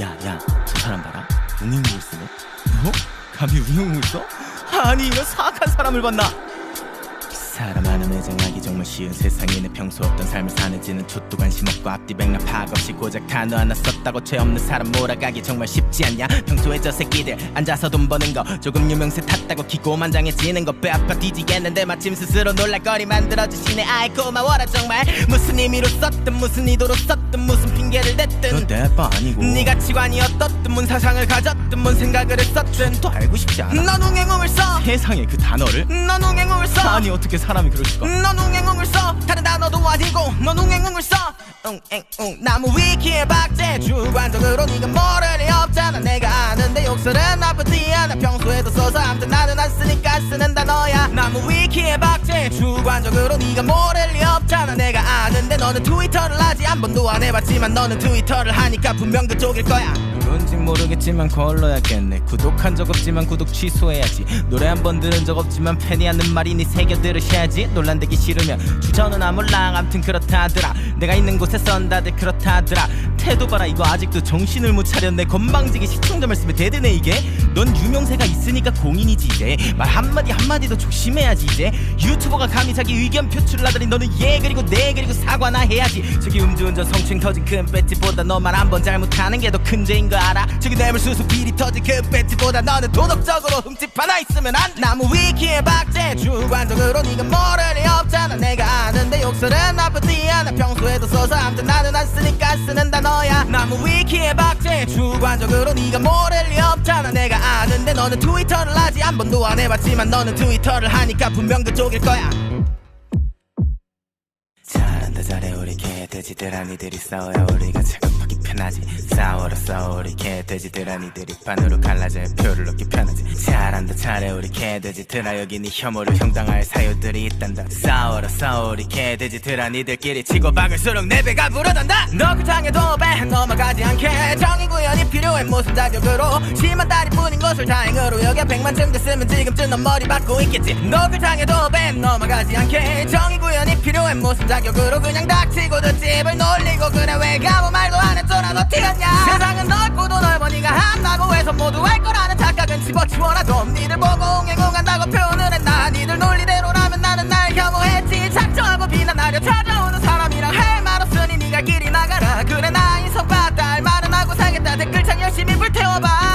야야 저 사람 봐라. 웅행국을 쓰네. 뭐? 감히 웅행국을 써? 아니 이런 사악한 사람을 봤나? 사람 하나 매장하기 정말 쉬운 세상에 내 평소 없던 삶을 사는지는 촛도 관심 없고 앞뒤 백날 파악 없이 고작 단어 하나 썼다고 죄 없는 사람 몰아가기 정말 쉽지 않냐? 평소에 저 새끼들 앉아서 돈 버는 거 조금 유명세 탔다고 기고만장해지는 거배 아파 뒤지겠는데 마침 스스로 놀랄거리 만들어주시네. 아이 고마워라 정말. 무슨 의미로 썼든 무슨 의도로 썼든 무슨 핑계를 댔든 내 아빠 아니고. 네가 치관이 어떻든 뭔 사상을 가졌든 뭔 생각을 했었든 또 알고 싶지 않아. 넌 웅행웅을 써. 세상에 그 단어를? 넌 웅행웅을 써. 아니 어떻게 사람이 그럴 수가? 넌 웅행웅을 써. 다른 단어도 아니고 넌 웅행웅을 써. 웅행웅 나무 위키에 박제. 주관적으로 네가 모를 리 없잖아. 내가 아는데 욕설은 나쁘지 않아 평소에도 써서 아무튼 나는 안 쓰니까 쓰는 단어야. 나무 위키에 박제 주관적으로 네가 모를 리 없잖아. 내가 아는데 너는 트위터를 하지 한 번도 안 해봤지만 너는 트위터를 하니까 분명 그쪽일 거야 뭔진 모르겠지만 걸러야겠네. 구독한 적 없지만 구독 취소해야지. 노래 한 번 들은 적 없지만 팬이 하는 말이 니 새겨 들으셔야지. 논란되기 싫으면 주저는 아몰랑 암튼 그렇다더라. 내가 있는 곳에선 다들 그렇다더라. 태도 봐라 이거 아직도 정신을 못 차렸네. 건방지게 시청자 말씀에 대드네 이게. 넌 유명세가 있으니까 공인이지 이제. 말 한마디 한마디도 조심해야지 이제. 유튜버가 감히 자기 의견 표출을 하더니 너는 얘 그리고 내 그리고 사과나 해야지. 저기 음주운전 성추행 터진 큰 배지보다 너 말 한 번 잘못하는 게 더 큰 죄인 거 알아? 저기 뇌물수수 비리 터진 큰 배지보다 너는 도덕적으로 흠집 하나 있으면 안 돼. 나무 위키에 박제 주관적으로 네가 모를 리 없잖아. 내가 아는데 욕설은 나쁘지 않아. 평소에도 써서 아무튼 나는 안 쓰니까 쓰는 단어야. 나무 위키에 박제 주관적으로 네가 모를 리 없잖아. 내가 아는데 너는 트위터를 하지. 한 번도 안 해봤지만 너는 트위터를 하니까 분명 그쪽일 거야 잘해 우리 개돼지들 아니들이 싸워야 우리가 체급하기 편하지. 싸워라 싸워 우리 개돼지들 아니들이 반으로 갈라져야 표를 얻기 편하지. 잘한다 잘해 우리 개돼지들아. 여기 네 혐오를 형당할 사유들이 있단다. 싸워라 싸워 우리 개돼지들 아니들끼리 치고 박을수록 내 배가 불어난다. 너그 당해도 배 넘어가지 않게. 정의 구현이 필요해 무슨 자격으로. 심한 다리 뿐인 것을 다행으로. 여겨 백만쯤 됐으면 지금쯤 넌 머리 받고 있겠지. 너그 당해도 배 넘어가지 않게. 정의 구현이 난 무슨 자격으로 그냥 닥치고 듣집을 놀리고 그래 왜 아무 말도 안 했잖아 너 튀었냐? 세상은 넓고도 넓어 네가 한다고 해서 모두 할 거라는 착각은 집어치워라 좀 니들 보고 옹행옹한다고 표현을 했나? 니들 논리대로라면 나는 날 혐오했지. 작정하고 비난하려 찾아오는 사람이랑 할 말 없으니 니가 길이 나가라. 그래 나 인성받다 할 말은 하고 살겠다. 댓글창 열심히 불태워봐.